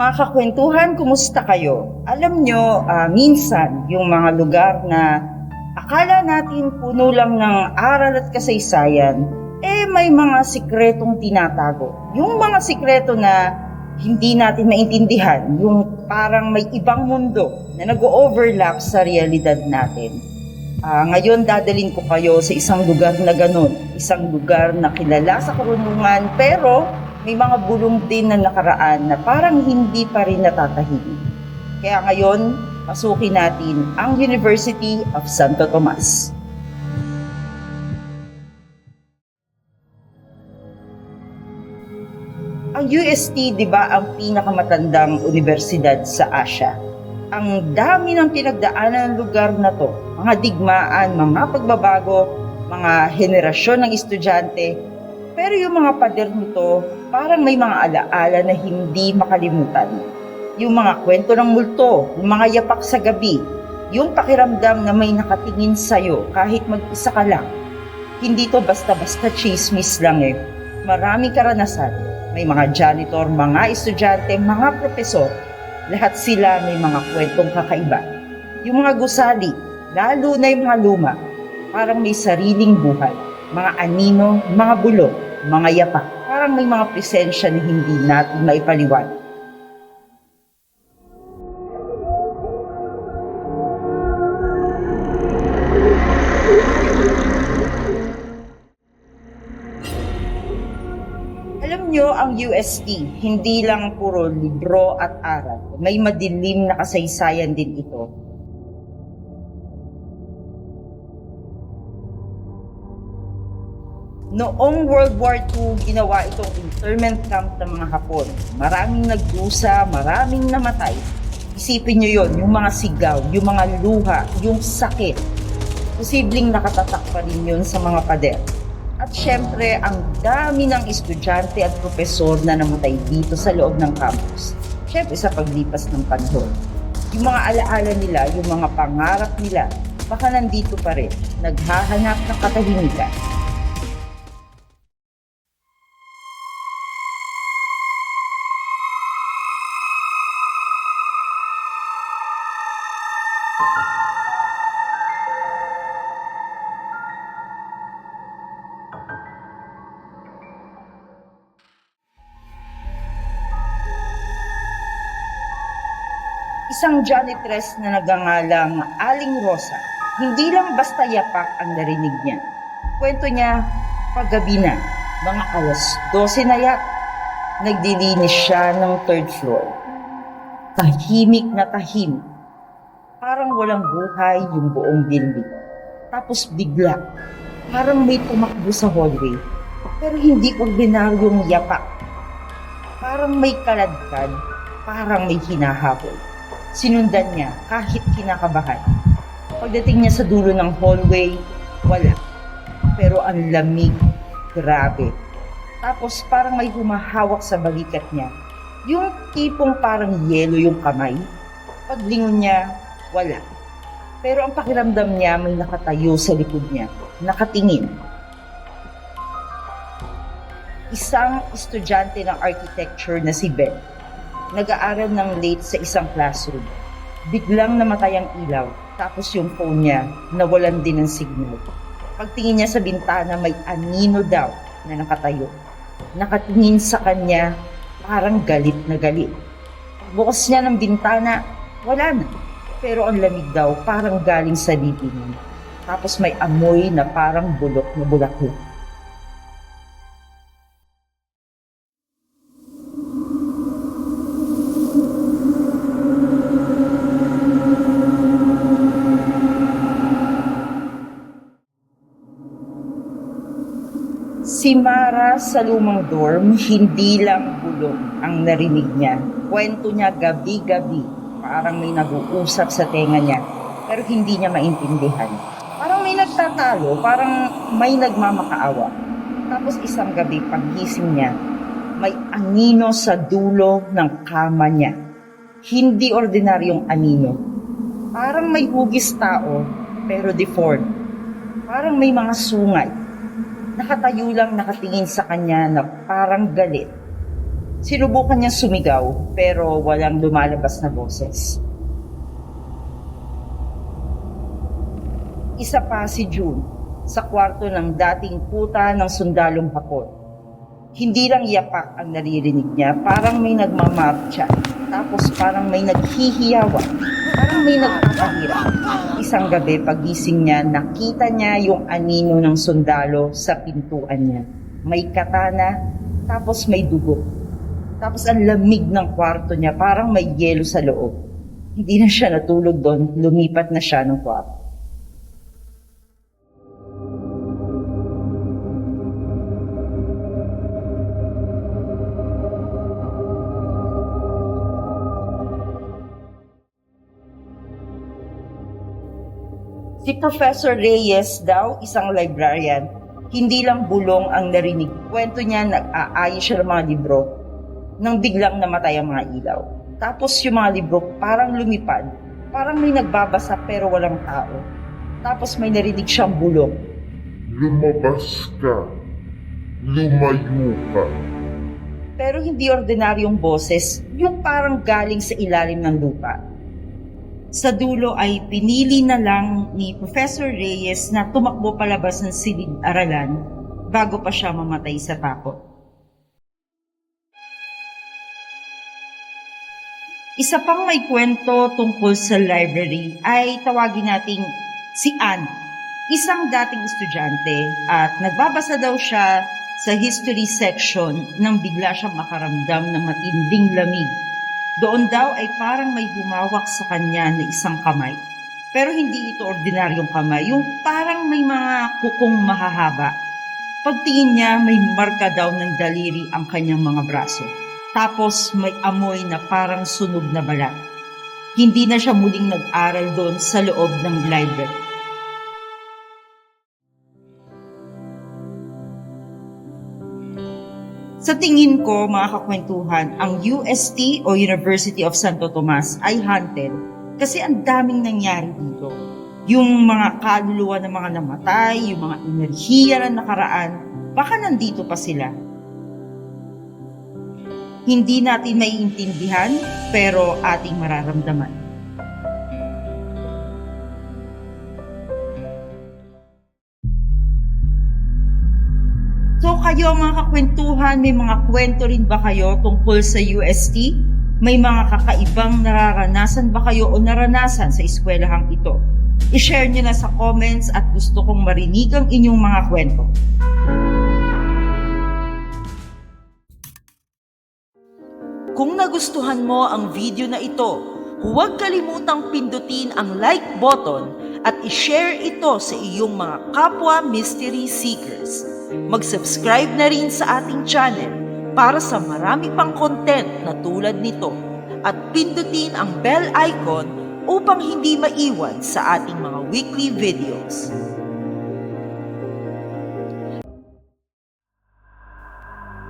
Mga kakwentuhan, kumusta kayo? Alam nyo, ah, minsan, yung mga lugar na akala natin puno lang ng aral at kasaysayan, eh may mga sikretong tinatago. Yung mga sikreto na hindi natin maintindihan, yung parang may ibang mundo na nag-overlap sa realidad natin. Ah, ngayon dadalin ko kayo sa isang lugar na ganun, isang lugar na kilala sa karunungan pero may mga bulong din na nakaraan na parang hindi pa rin natatahimik. Kaya ngayon, pasukin natin ang University of Santo Tomas. Ang UST, di ba, ang pinakamatandang universidad sa Asia. Ang dami ng pinagdaanan ng lugar na to, mga digmaan, mga pagbabago, mga henerasyon ng estudyante. Pero yung mga pader nito, parang may mga alaala na hindi makalimutan. Yung mga kwento ng multo, yung mga yapak sa gabi, yung pakiramdam na may nakatingin sa'yo kahit mag-isa ka lang. Hindi to basta-basta chismis lang eh. Maraming karanasan. May mga janitor, mga estudyante, mga profesor. Lahat sila may mga kwentong kakaiba. Yung mga gusali, lalo na yung mga luma, parang may sariling buhay. Mga anino, mga bulok, mga yapak. Parang may mga presensya na hindi natin maipaliwanag. Alam nyo, ang UST, hindi lang puro libro at aral. May madilim na kasaysayan din ito. Noong World War II, ginawa itong internment camp ng mga Hapon. Maraming nagdusa, maraming namatay. Isipin nyo yon, yung mga sigaw, yung mga luha, yung sakit. Posibleng nakatatak pa rin yun sa mga pader. At syempre, ang dami ng estudyante at profesor na namatay dito sa loob ng campus. Syempre, sa paglipas ng panahon. Yung mga alaala nila, yung mga pangarap nila, baka nandito pa rin, naghahanap ng katahimikan. Isang janitress na nagangalang Aling Rosa. Hindi lang basta yapak ang narinig niya. Kwento niya, paggabi na, mga alas 12 na yak, nagdilinis siya ng third floor. Tahimik na tahimik. Parang walang buhay yung buong building. Tapos bigla, parang may tumakbo sa hallway. Pero hindi ordinaryong yapak. Parang may kaladkad, parang may hinahabol. Sinundan niya kahit kinakabahan. Pagdating niya sa dulo ng hallway, wala. Pero ang lamig, grabe. Tapos parang may humahawak sa balikat niya. Yung tipong parang yelo yung kamay. Paglingon niya, wala. Pero ang pakiramdam niya may nakatayo sa likod niya, nakatingin. Isang estudyante ng architecture na si Ben nag-aaral ng late sa isang classroom. Biglang namatay ang ilaw, tapos yung phone niya nawalan din ng signal. Pagtingin niya sa bintana, may anino daw na nakatayo. Nakatingin sa kanya, parang galit na galit. Bukas niya ng bintana, wala na. Pero ang lamig daw, parang galing sa libingan. Tapos may amoy na parang bulok na bulaklak. Si Mara sa lumang dorm, hindi lang bulong ang narinig niya. Kwento niya gabi-gabi, parang may nag-uusap sa tenga niya, pero hindi niya maintindihan. Parang may nagtatalo, parang may nagmamakaawa. Tapos isang gabi, paggising niya, may anino sa dulo ng kama niya. Hindi ordinaryong anino. Parang may hugis tao, pero deformed. Parang may mga sungay nakatayo lang nakatingin sa kanya na parang galit. Sinubukan niya sumigaw pero walang lumalabas na boses. Isa pa si June sa kwarto ng dating puta ng sundalong hapon. Hindi lang yapak ang naririnig niya, parang may nagmamarcha. Tapos parang may naghihiyawa. Parang may nagpapahira. Isang gabi pagising niya, nakita niya yung anino ng sundalo sa pintuan niya. May katana, tapos may dugo. Tapos ang lamig ng kwarto niya, parang may yelo sa loob. Hindi na siya natulog doon, lumipat na siya ng kwarto. Si Professor Reyes daw, isang librarian, hindi lang bulong ang narinig. Kwento niya, nag-aayos siya ng mga libro nang biglang namatay ang mga ilaw. Tapos yung mga libro parang lumipad. Parang may nagbabasa pero walang tao. Tapos may narinig siyang bulong. Lumabas ka. Lumayo ka. Pero hindi ordinaryong boses, yung parang galing sa ilalim ng lupa. Sa dulo ay pinili na lang ni Professor Reyes na tumakbo palabas ng silid-aralan bago pa siya mamatay sa takot. Isa pang may kwento tungkol sa library ay tawagin nating si Anne, isang dating estudyante at nagbabasa daw siya sa history section nang bigla siyang makaramdam ng matinding lamig. Doon daw ay parang may humawak sa kanya na isang kamay. Pero hindi ito ordinaryong kamay, yung parang may mga kukong mahahaba. Pagtingin niya, may marka daw ng daliri ang kanyang mga braso. Tapos may amoy na parang sunog na balat. Hindi na siya muling nag-aral doon sa loob ng library. Sa tingin ko, mga kakwentuhan, ang UST o University of Santo Tomas ay haunted kasi ang daming nangyari dito. Yung mga kaluluwa ng mga namatay, yung mga enerhiya na nakaraan, baka nandito pa sila. Hindi natin maiintindihan, pero ating mararamdaman. Kayo mga kakwentuhan, may mga kwento rin ba kayo tungkol sa UST? May mga kakaibang nararanasan ba kayo o naranasan sa eskwelahang ito? I-share nyo na sa comments at gusto kong marinig ang inyong mga kwento. Kung nagustuhan mo ang video na ito, huwag kalimutang pindutin ang like button at i-share ito sa iyong mga kapwa mystery seekers. Mag-subscribe na rin sa ating channel para sa marami pang content na tulad nito at pindutin ang bell icon upang hindi maiwan sa ating mga weekly videos.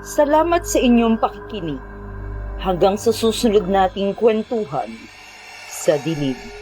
Salamat sa inyong pakikinig. Hanggang sa susunod nating kwentuhan sa dilig.